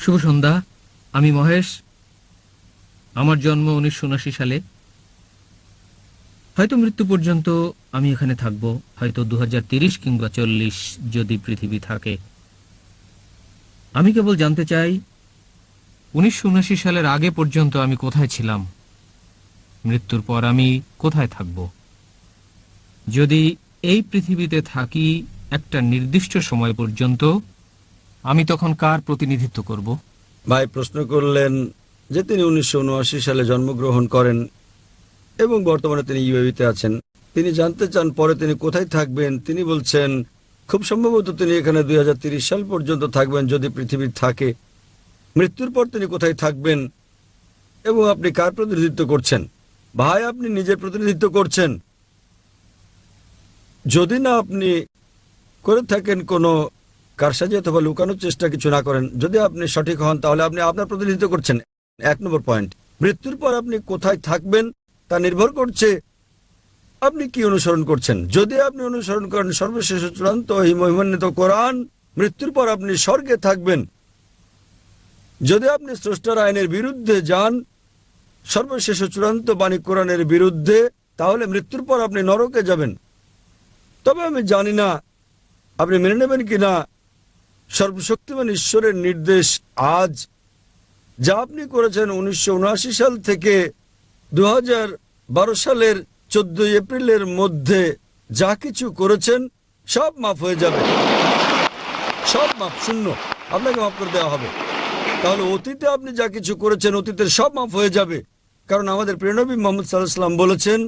শুভ সন্ধ্যা। আমি মহেশ। আমার জন্ম উনিশশো উনাশি সালে। হয়তো মৃত্যু পর্যন্ত আমি এখানে থাকব। হয়তো দু কিংবা চল্লিশ যদি পৃথিবী থাকে। আমি কেবল জানতে চাই, উনিশশো উনাশি সালের আগে পর্যন্ত আমি কোথায় ছিলাম? মৃত্যুর পর আমি কোথায় থাকব? যদি এই পৃথিবীতে থাকি একটা নির্দিষ্ট সময় পর্যন্ত আমি তখন কার প্রতিনিধিত্ব করব? ভাই প্রশ্ন করলেন যে তিনি উনিশশো উনআশি সালে জন্মগ্রহণ করেন এবং বর্তমানে তিনি ইউএবিতে আছেন। তিনি জানতে চান পরে তিনি কোথায় থাকবেন। তিনি বলছেন, খুব সম্ভবত তিনি এখানে দুই সাল পর্যন্ত থাকবেন যদি পৃথিবী থাকে। মৃত্যুর পর তিনি কোথায় থাকবেন এবং আপনি কার প্রতিনিধিত্ব করছেন? ভাই, আপনি নিজের প্রতিনিধিত্ব করছেন। যদি না আপনি করে থাকেন কোনো কারসাজি অথবা লুকানোর চেষ্টা কিছু না করেন, যদি আপনি সঠিক হন, তাহলে আপনি আপনার প্রতিনিধিত্ব করছেন। এক নম্বর পয়েন্ট মৃত্যুর পর আপনি কোথায় থাকবেন তা নির্ভর করছে আপনি কি অনুসরণ করছেন। যদি আপনি অনুসরণ করেন, সর্বশেষ চূড়ান্ত এই মহিমান্বিত কোরআন, মৃত্যুর পর আপনি স্বর্গে থাকবেন। যদি আপনি স্রষ্টার আইনের বিরুদ্ধে যান, সর্বশেষ চূড়ান্ত বাণী কোরআনের বিরুদ্ধে, তাহলে মৃত্যুর পর আপনি নরকে যাবেন। তবে আমি জানি না, আপনি মেনে নেবেন কিনা সর্বশক্তিমান ঈশ্বরের নির্দেশ আজ, যা আপনি করেছেন উনিশশো সাল থেকে দু হাজার বারো সালের চোদ্দই এপ্রিলের মধ্যে যা কিছু করেছেন, সব মাফ হয়ে যাবে। সব মাফ, শূন্য। আপনাকে মাফ করে দেওয়া হবে। তাহলে অতীতে আপনি যা কিছু করেছেন, অতীতের সব মাফ হয়ে যাবে। কারণ আমাদের প্রেরণবী মোহাম্মদ সাল্লাহাম বলেছেন,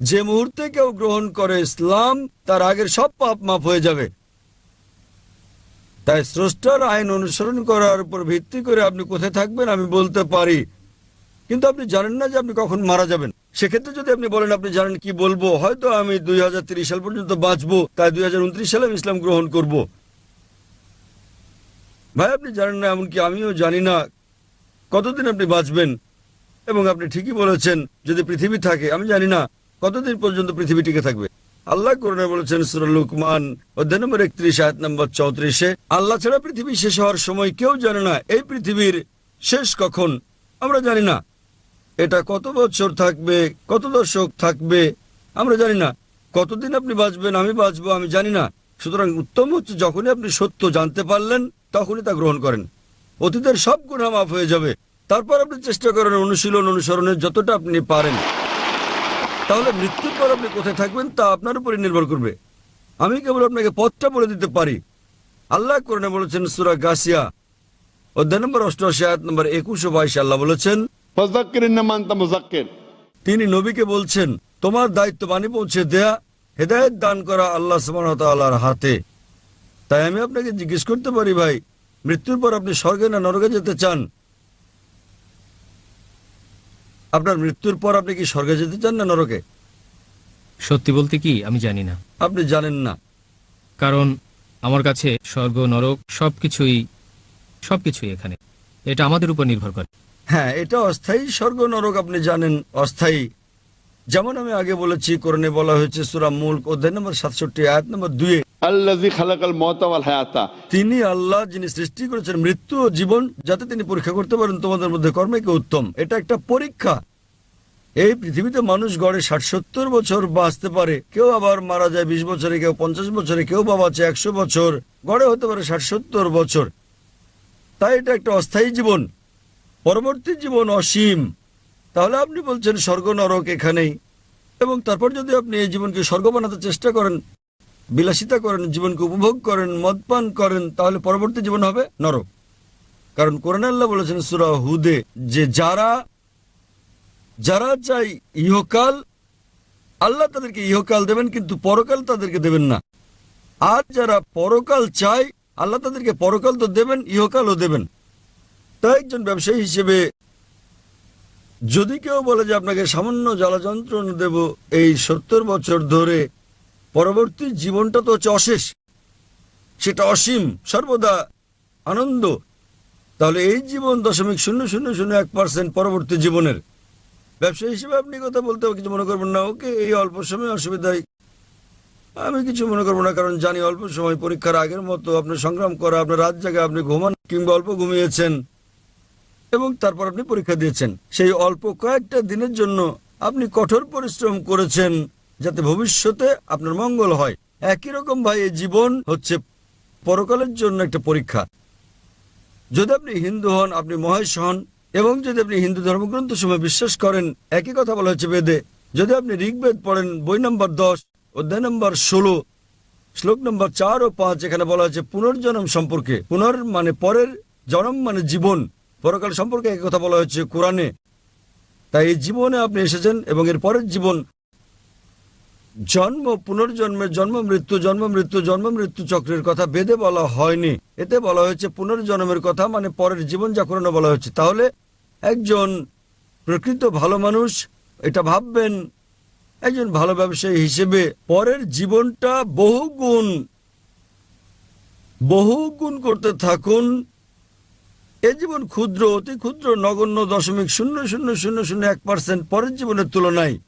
যে মুহূর্তে কেউ গ্রহণ করে ইসলাম, তার আগের সব পাপ মাফ হয়ে যাবে। তাই স্রষ্টার আইন অনুসরণ করার উপর ভিত্তি করে আপনি কোথায় থাকবেন আমি বলতে পারি। কিন্তু আপনি জানেন না যে আপনি কখন মারা যাবেন। সেক্ষেত্রে যদি আপনি বলেন, আপনি জানেন কি বলব? হয়তো আমি দুই সাল পর্যন্ত বাঁচবো, তাই দুই হাজার উনত্রিশ সালে আমি ইসলাম গ্রহণ করব। ভাই, আপনি জানেন না, এমনকি আমিও জানি না কতদিন আপনি বাঁচবেন। এবং আপনি ঠিকই বলেছেন, যদি পৃথিবী থাকে, আমি জানি না কতদিন পর্যন্ত পৃথিবী টিকে থাকবে। আল্লাহ করোনা বলেছেন সুরা লুকমান, অধ্যায় নম্বর একত্রিশ, আয়াত নম্বর চৌত্রিশে, আল্লাহ ছাড়া পৃথিবী শেষ হওয়ার সময় কেউ জানে না এই পৃথিবীর শেষ কখন। আমরা জানি না। এটা কত বছর থাকবে, কত দশক থাকবে, আমরা জানি না। কতদিন আপনি বাঁচবেন, আমি বাঁচবো, আমি জানি না। সুতরাং উত্তম হচ্ছে যখনই আপনি সত্য জানতে পারলেন, তখনই তা গ্রহণ করেন। অতীতের সব গুণা মাফ হয়ে যাবে। তারপর আপনি চেষ্টা করেন অনুশীলন, অনুসরণের যতটা আপনি পারেন। তাহলে মৃত্যুর পর আপনি কোথায় থাকবেন তা আপনার উপরে নির্ভর করবে। আমি কেবল আপনাকে পথটা বলে দিতে পারি। আল্লাহ করণে বলেছেন সুরা গাছিয়া অধ্যায় নম্বর অষ্টআশি আয়াত নম্বর একুশ বাইশ আল্লাহ বলেছেন তিনি নবীকে বলছেন তোমার দায়িত্ব বাণী পৌঁছে দেয়া হেদায়ত দান করা আল্লাহ সুবাহর হাতে। তাই আমি আপনাকে জিজ্ঞেস করতে পারি ভাই মৃত্যুর পর আপনি স্বর্গে না নরকে যেতে চান? আপনার মৃত্যুর পর আপনি কি স্বর্গে যেতে চান না নরকে? সত্যি বলতে কি আমি জানি না। আপনি জানেন না। কারণ আমার কাছে স্বর্গ নরক সবকিছুই সবকিছুই এখানে। এটা আমাদের উপর নির্ভর করে। হ্যাঁ এটা অস্থায়ী স্বর্গ নরক আপনি জানেন অস্থায়ী। যেমন আমি আগে বলেছি কোরআনে বলা হয়েছে সুরা মুল্ক অধ্যায় নম্বর সাতষট্টি আয়াত নম্বর দুয়ে আল্লাজি খালাকাল মওতা ওয়াল হায়াতা। তিনি আল্লাহ যিনি সৃষ্টি করেছেন মৃত্যু ও জীবন, যাতে তিনি পরীক্ষা করতে পারেন, তোমাদের মধ্যে কর্মে কে উত্তম? এটা একটা পরীক্ষা। এই পৃথিবীতে মানুষ গড়ে ষাট সত্তর বছর বাঁচতে পারে। কেউ আবার মারা যায় বিশ বছরে, কেউ পঞ্চাশ বছরে, কেউ বা বাঁচে একশো বছর। গড়ে হতে পারে ষাট সত্তর বছর। তাই এটা একটা অস্থায়ী জীবন। পরবর্তী জীবন অসীম। তাহলে আপনি বলছেন স্বর্গ নরক এখানেই। এবং তারপর যদি আপনি এই জীবনকে স্বর্গ বানাতে চেষ্টা করেন বিলাসিতা করেন, জীবনকে উপভোগ করেন, মদপান করেন, তাহলে পরবর্তী জীবন হবে নরক। কারণ কোরআন আল্লাহ বলেছেন সুরা হুদে, যে যারা যারা চাই ইহকাল, আল্লাহ তাদেরকে ইহকাল দেবেন, কিন্তু পরকাল তাদেরকে দেবেন না। আর যারা পরকাল চায়, আল্লাহ তাদেরকে পরকাল তো দেবেন, ইহকালও দেবেন। তাই একজন ব্যবসায়ী হিসেবে, যদি কেউ বলে যে আপনাকে সামান্য জ্বালাযন্ত্রণা দেব, এই সত্তর বছর ধরে পরবর্তী জীবনটা তো হচ্ছে অশেষ। সেটা অসীম, সর্বদা আনন্দ। তাহলে এই জীবন দশমিক শূন্য শূন্য শূন্য এক পার্সেন্ট পরবর্তী জীবনের। ব্যবসা হিসেবে আপনি কথা বলতে কিছু মনে করবেন না। ওকে, এই অল্প সময় অসুবিধায় আমি কিছু মনে করব না, কারণ জানি অল্প সময় পরীক্ষার আগের মতো আপনার সংগ্রাম করা, আপনার রাত জায়গা আপনি ঘুমান কিংবা অল্প ঘুমিয়েছেন এবং তারপর আপনি পরীক্ষা দিয়েছেন। সেই অল্প কয়েকটা দিনের জন্য আপনি কঠোর পরিশ্রম করেছেন। যাতে ভবিষ্যতে আপনার মঙ্গল হয়। একই রকম ভাই, এই জীবন হচ্ছে পরকালের জন্য একটা পরীক্ষা। যদি আপনি হিন্দু হন, আপনি মহেশ হন, এবং যদি আপনি হিন্দু ধর্মগ্রন্থ সময় বিশ্বাস করেন, একই কথা বলা হচ্ছে বেদে, যদি আপনি ঋগ্বেদ পড়েন, বই নম্বর দশ, অধ্যায় নম্বর ষোলো, শ্লোক নম্বর চার ও পাঁচ, এখানে বলা হচ্ছে পুনর্জন্ম সম্পর্কে। পুনর মানে পরের জন্ম মানে জীবন। পরকাল সম্পর্কে একই কথা বলা হচ্ছে কোরআনে। তাই এই জীবনে আপনি এসেছেন এবং এর পরের জীবন জন্ম, পুনর্জন্মের জন্ম, মৃত্যু জন্ম মৃত্যু জন্ম, মৃত্যু চক্রের কথা বেদে বলা হয়নি। এতে বলা হয়েছে পুনর্জন্মের কথা মানে পরের জীবন যাকরণে বলা হয়েছে। তাহলে একজন প্রকৃত ভালো মানুষ এটা ভাববেন, একজন ভালো ব্যবসায়ী হিসেবে পরের জীবনটা বহু গুণ বহু গুণ করতে থাকুন। এ জীবন ক্ষুদ্র, অতি ক্ষুদ্র, নগণ্য দশমিক শূন্য শূন্য শূন্য শূন্য এক পার্সেন্ট পরের জীবনের তুলনায়।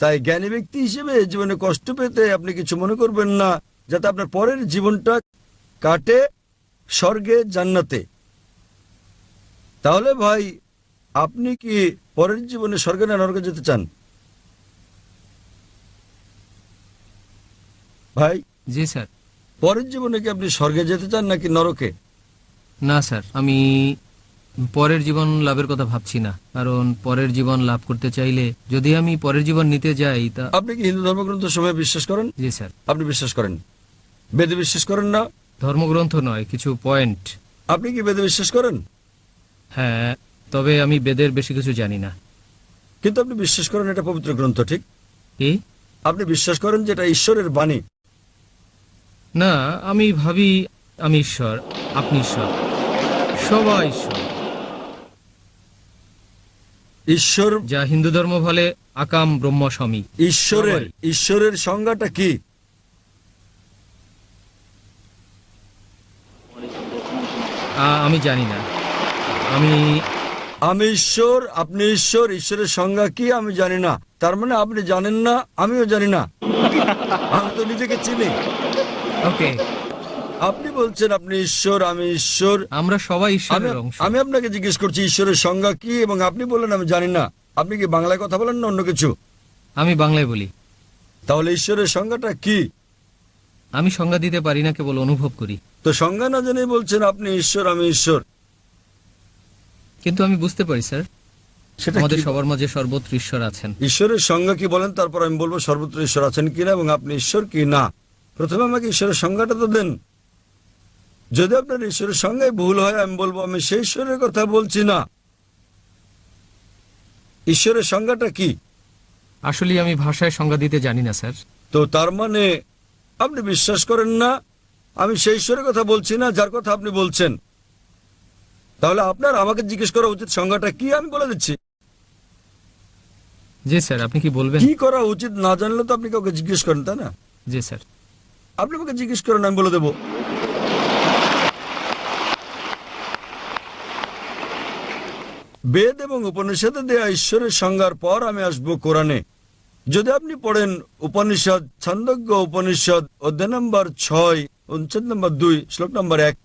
তাই জ্ঞানী ব্যক্তি হিসেবে জীবনে কষ্ট পেতে আপনি কিছু মনে করবেন না যাতে আপনার পরের জীবনটা কাটে স্বর্গে জান্নাতে। তাহলে ভাই আপনি কি পরের জীবনে স্বর্গে না নরকে যেতে চান? ভাই জি স্যার। পরের জীবনে কি আপনি স্বর্গে যেতে চান নাকি নরকে? না স্যার আমি পরের জীবন লাভের কথা ভাবছি না। কারণ পরের জীবন লাভ করতে চাইলে যদি আমি পরের জীবন নিতে যাই তা আপনি কি হিন্দু ধর্মগ্রন্থ সময় বিশ্বাস করেন? জি স্যার। আপনি বিশ্বাস করেন? বেদে বিশ্বাস করেন না? ধর্মগ্রন্থ নয় কিছু পয়েন্ট। আপনি কি বেদে বিশ্বাস করেন? হ্যাঁ তবে আমি বেদের বেশি কিছু জানি না। কিন্তু আপনি বিশ্বাস করেন এটা পবিত্র গ্রন্থ ঠিক? কি? আপনি বিশ্বাস করেন যে এটা ঈশ্বরের বাণী? না আমি ভাবি আমি ঈশ্বর আপনি ঈশ্বর। সবাই ঈশ্বর। ঈশ্বর যা হিন্দু ধর্ম বলে আকাম ব্রহ্ম স্বামী। ঈশ্বরের ঈশ্বরের সংজ্ঞাটা কি? আমি জানি না। আমি আমি ঈশ্বর আপনি ঈশ্বর ঈশ্বরের সংজ্ঞা কি আমি জানি না। তার মানে আপনি জানেন না আমিও জানি না। আমি তো নিজেকে চিনি। ওকে আপনি বলছেন আপনি ঈশ্বর আমি ঈশ্বর। আমরা সবাই আমি ঈশ্বরের অংশ। আমি আপনাকে জিজ্ঞেস করছি ঈশ্বরের সংজ্ঞা কি এবং আপনি বললেন আমি জানি না। আপনি কি বাংলায় কথা বলেন না অন্য কিছু? আমি বাংলায় বলি। তাহলে ঈশ্বরের সংজ্ঞাটা কি? আমি সংজ্ঞা দিতে পারি না কেবল অনুভব করি। তো সংজ্ঞা না জেনেই বলছেন আপনি ঈশ্বর আমি ঈশ্বর। কিন্তু আমি বুঝতে পারি স্যার। সেটা আমাদের কি? সবার মাঝে সর্বত্র ঈশ্বর আছেন। ঈশ্বরের সংজ্ঞা কি বলেন? তারপর আমি বলব সর্বত্র ঈশ্বর আছেন কিনা এবং আপনি ঈশ্বর কি না? প্রথমে আমাকে ঈশ্বরের সংজ্ঞাটা তো দেন। যদি আপনার ঈশ্বরের সংজ্ঞায় ভুল হয় আমি বলব আমি সেই ঈশ্বরের কথা বলছি না। ঈশ্বরের সংজ্ঞাটা কি? আসলে আমি ভাষায় সংজ্ঞা দিতে জানি না স্যার। তো তার মানে আপনি বিশ্বাস করেন না আমি সেই ঈশ্বরের কথা বলছি না যার কথা আপনি বলছেন। তাহলে আপনার আমাকে জিজ্ঞেস করা উচিত সংজ্ঞাটা কি আমি বলে দিচ্ছি। জি স্যার আপনি কি বলবেন? কি করা উচিত না জানলে তো আপনি কাউকে জিজ্ঞেস করেন তাই না? জি স্যার। আপনি আমাকে জিজ্ঞেস করেন আমি বলে দেবো। বেদ এবং উপনিষদে দেয়া ঈশ্বরের সংজ্ঞার পর আমি আসব কোরআনে। যদি আপনি পড়েন উপনিষদ ছন্দজ্ঞ উপনিষদ অধ্যায় নম্বর ছয় অনুচ্ছেদ নম্বর দুই শ্লোক নম্বর এক।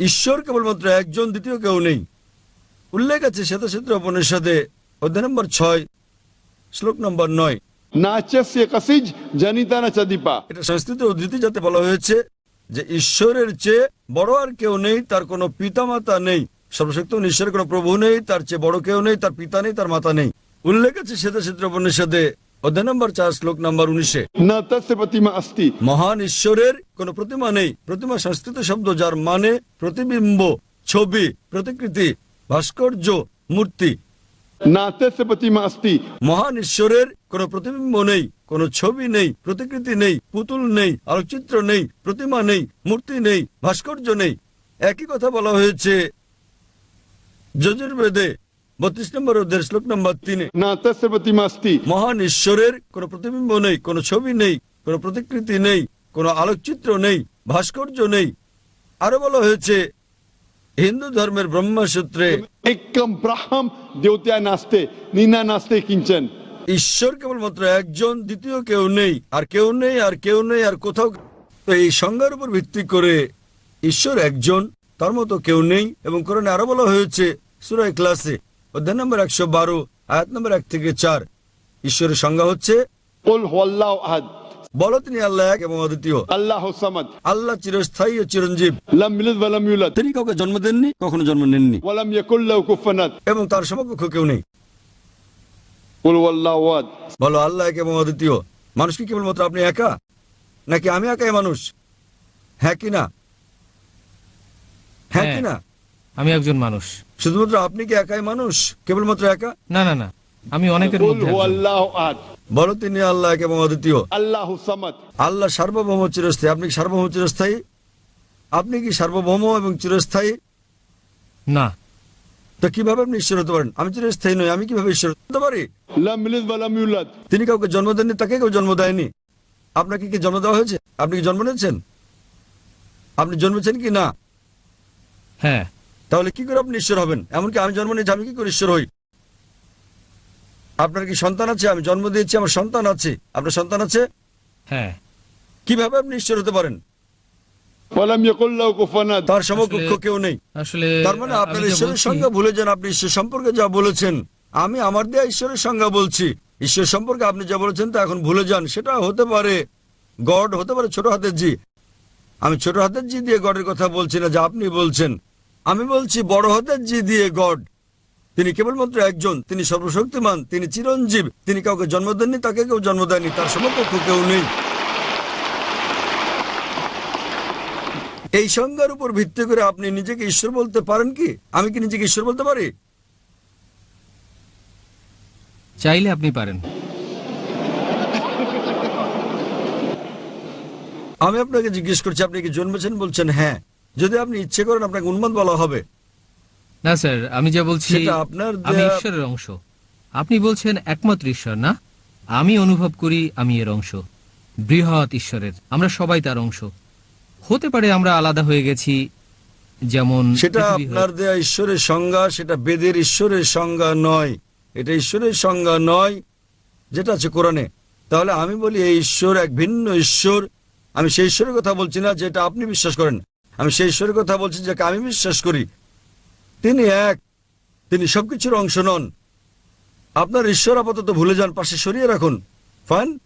ঈশ্বর কেবলমাত্র একজন দ্বিতীয় কেউ নেই। উল্লেখ আছে শ্বেতচিত্র উপনিষদে অধ্যায় নম্বর ছয় শ্লোক নম্বর নয়। এটা যাতে বলা হয়েছে যে ঈশ্বরের চেয়ে বড় আর কেউ নেই তার কোনো পিতামাতা নেই। সর্বশক্ত ঈশ্বরের কোনো প্রভু নেই তার চেয়ে বড় কেউ নেই তার পিতা নেই তার মাতা নেই। উল্লেখ আছে সেতা সেত্রপনিষদে অধ্যায় নম্বর চার শ্লোক নম্বর উনিশে। মহান ঈশ্বরের কোন প্রতিমা নেই। প্রতিমা সংস্কৃত শব্দ যার মানে প্রতিবিম্ব ছবি প্রতিকৃতি ভাস্কর্য মূর্তি। মহান ঈশ্বরের কোন প্রতিবিম্ব নেই কোন ছবি নেই প্রতিকৃতি নেই পুতুল নেই আলোকচিত্র নেই প্রতিমা নেই মূর্তি নেই ভাস্কর্য নেই। একই কথা বলা হয়েছে যজুর্বেদে বত্রিশ নম্বর অধ্যায় শ্লোক নম্বর তিনে না মাস্তি মহান ঈশ্বরের কোন প্রতিবিম্ব নেই কোন ছবি নেই কোন প্রতিকৃতি নেই কোন আলোকচিত্র নেই ভাস্কর্য নেই। আরও বলা হয়েছে হিন্দু ধর্মের ব্রহ্মসূত্রে ঈশ্বর কেবলমাত্র একজন দ্বিতীয় কেউ নেই আর কেউ নেই আর কেউ নেই আর কোথাও তো এই সংজ্ঞার উপর ভিত্তি করে ঈশ্বর একজন তার মতো কেউ নেই এবং কোরআনে আরও বলা হয়েছে সুরায় ক্লাসে অধ্যায় নম্বর একশো বারো আয়াত নম্বর এক থেকে চার। ঈশ্বরের সংজ্ঞা হচ্ছে বলো তিনি আল্লাহ এক এবং অদ্বিতীয়। আল্লাহ সামাদ। আল্লাহ চিরস্থায়ী ও চিরঞ্জীব। তিনি কাউকে জন্ম দেননি কখনো জন্ম নেননি। এবং তার সমকক্ষ কেউ নেই। বলো আল্লাহ এক এবং অদ্বিতীয়। মানুষ কি কেবলমাত্র আপনি একা? নাকি আমি একাই মানুষ? হ্যাঁ কি না? হ্যাঁ।, হ্যাঁ। কি না? আমি একজন মানুষ। শুধুমাত্র আপনি কি একাই মানুষ? কেবলমাত্র একা? না না না। আমি অনেকের মধ্যে বলো তিনি আল্লাহ এক এবং অদ্বিতীয়। আল্লাহ আল্লাহ সার্বভৌম চিরস্থায়ী। আপনি কি সার্বভৌম চিরস্থায়ী? আপনি কি সার্বভৌম এবং চিরস্থায়ী? না। তো কীভাবে আপনি ঈশ্বর হতে পারেন? আমি চিরস্থায়ী নই আমি কীভাবে ঈশ্বর হতে পারি? তিনি কাউকে জন্ম দেননি তাকে কেউ জন্ম দেয়নি। আপনাকে কি জন্ম দেওয়া হয়েছে? আপনি কি জন্ম নিয়েছেন? আপনি জন্মেছেন কি? না। হ্যাঁ। তাহলে কি করে আপনি ঈশ্বর হবেন? এমনকি আমি জন্ম নিয়েছি আমি কি করে ঈশ্বর হই? আপনার কি সন্তান আছে? আমি জন্ম দিয়েছি আমার সন্তান আছে। আপনার সন্তান আছে? হ্যাঁ। কীভাবে আপনি ঈশ্বর হতে পারেন? তার সমকক্ষ কেউ নেই। তার মানে আপনার ঈশ্বরের সংজ্ঞা ভুলে যান আপনি ঈশ্বর সম্পর্কে যা বলেছেন আমি আমার দেয়া ঈশ্বরের সংজ্ঞা বলছি। ঈশ্বর সম্পর্কে আপনি যা বলেছেন তা এখন ভুলে যান সেটা হতে পারে। গড হতে পারে ছোট হাতের জি আমি ছোট হাতের জি দিয়ে গডের কথা বলছি না যা আপনি বলছেন। আমি বলছি বড় হাতের জি দিয়ে গড। তিনি কেবলমাত্র একজন তিনি সর্বশক্তিমান তিনি চিরঞ্জীব তিনি কাউকে জন্ম দেননি তাকে কেউ জন্ম দেয়নি তার সমকক্ষ কেউ নেই। এই সংজ্ঞার উপর ভিত্তি করে আপনি নিজেকে ঈশ্বর বলতে পারেন কি? আমি কি নিজেকে ঈশ্বর বলতে পারি? চাইলে আপনি পারেন। আমি আপনাকে জিজ্ঞেস করছি আপনি কি জন্মেছেন বলছেন? হ্যাঁ। যদি আপনি ইচ্ছে করেন আপনাকে উন্মাদ বলা হবে। না স্যার আমি যা বলছি সেটা আপনার আমি দেয়া- ঈশ্বরের অংশ। আপনি বলছেন একমাত্র ঈশ্বর না? আমি অনুভব করি আমি এর অংশ। বৃহৎ ঈশ্বরের আমরা সবাই তার অংশ। হতে পারে আমরা আলাদা হয়ে গেছি যেমন সেটা পৃথিবী আপনার দেয়া ঈশ্বরের সংজ্ঞা সেটা বেদের ঈশ্বরের সংজ্ঞা নয়। এটা ঈশ্বরের সংজ্ঞা নয় যেটা আছে কোরআনে। তাহলে আমি বলি এই ঈশ্বর এক ভিন্ন ঈশ্বর। আমি সেই ঈশ্বরের কথা বলছি না যেটা আপনি বিশ্বাস করেন। আমি সেই ঈশ্বরের কথা বলছি যাকে আমি বিশ্বাস করি। তিনি এক, তিনি সবকিছুর অংশ নন। আপনার ঈশ্বর আপাতত ভুলে যান, পাশে সরিয়ে রাখুন। ফাইন?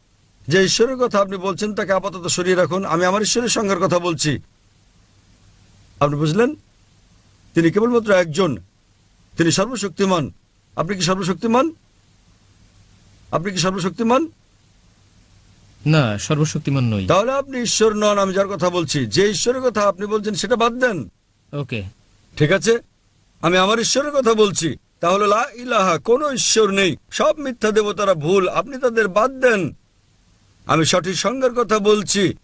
যে ঈশ্বরের কথা আপনি বলছেন, তাকে আপাতত সরিয়ে রাখুন। আমি আমার ঈশ্বরের সংজ্ঞার কথা বলছি। আপনি বুঝলেন? তিনি কেবলমাত্র একজন। তিনি সর্বশক্তিমান। আপনি কি সর্বশক্তিমান? আপনি কি সর্বশক্তিমান? না সর্বশক্তিমান নই। তাহলে আপনি ঈশ্বর নন আমি যার কথা বলছি। যে ঈশ্বরের কথা আপনি বলছেন সেটা বাদ দেন। ওকে। ঠিক আছে? আমি আমার ঈশ্বরের কথা বলছি। তাহলে লা ইলাহা কোনো ঈশ্বর নেই। সব মিথ্যা দেবতারা ভুল আপনি তাদের বাদ দেন। আমি সঠিক সংজ্ঞার কথা বলছি।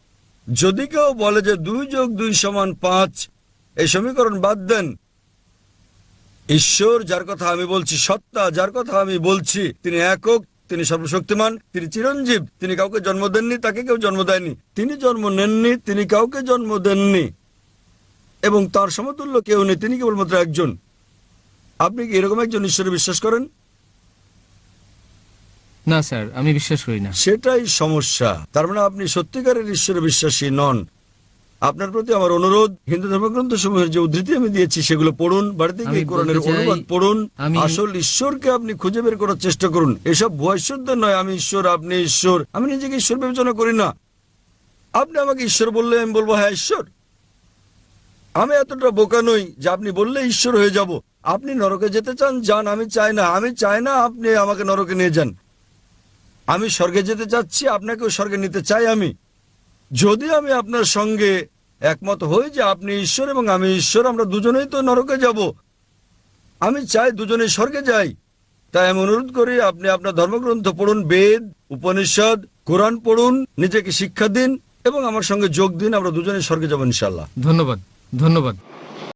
যদি কেউ বলে যে দুই যোগ দুই সমান পাঁচ এই সমীকরণ বাদ দেন। ঈশ্বর যার কথা আমি বলছি সত্তা যার কথা আমি বলছি তিনি একক তিনি সর্বশক্তিমান তিনি চিরঞ্জীব তিনি কাউকে জন্ম দেননি তাকে কেউ জন্ম দেয়নি। তিনি জন্ম নেননি তিনি কাউকে জন্ম দেননি। এবং তার সমতুল্য কেউ নেই তিনি কেবলমাত্র একজন। আপনি কি এরকম একজন ঈশ্বরে বিশ্বাস করেন? না স্যার আমি বিশ্বাস করি না। সেটাই সমস্যা। তার মানে আপনি সত্যিকারের ঈশ্বরে বিশ্বাসী নন। আপনার প্রতি আমার অনুরোধ হিন্দু ধর্মগ্রন্থ সমূহের যে উদ্ধৃতি আমি দিয়েছি সেগুলো পড়ুন বাড়িতে গিয়ে কোরআনের অনুবাদ পড়ুন। আসল ঈশ্বরকে আপনি খুঁজে বের করার চেষ্টা করুন। এসব ভুয়া নয় আমি ঈশ্বর আপনি ঈশ্বর। আমি নিজেকে ঈশ্বর বিবেচনা করি না। আপনি আমাকে ঈশ্বর বললে আমি বলব হ্যাঁ ঈশ্বর। আমি এতটা বোকা নই যে আপনি বললে ঈশ্বর হয়ে যাব। আপনি নরকে যেতে চান যান আমি চাই না। আমি চাই না আপনি আমাকে নরকে নিয়ে যান। আমি স্বর্গে যেতে চাচ্ছি আপনাকেও স্বর্গে নিতে চাই আমি। যদি আমি আপনার সঙ্গে একমত হই যে আপনি ঈশ্বর এবং আমি ঈশ্বর, আমরা দুজনেই তো নরকে যাব। আমি চাই দুজনে স্বর্গে যাই। তাই আমি অনুরোধ করি, আপনি আপনার ধর্মগ্রন্থ পড়ুন, বেদ, উপনিষদ, কোরআন পড়ুন, নিজেকে শিক্ষা দিন এবং আমার সঙ্গে যোগ দিন, আমরা দুজনে স্বর্গে যাব ইনশাল্লাহ ধন্যবাদ ধন্যবাদ।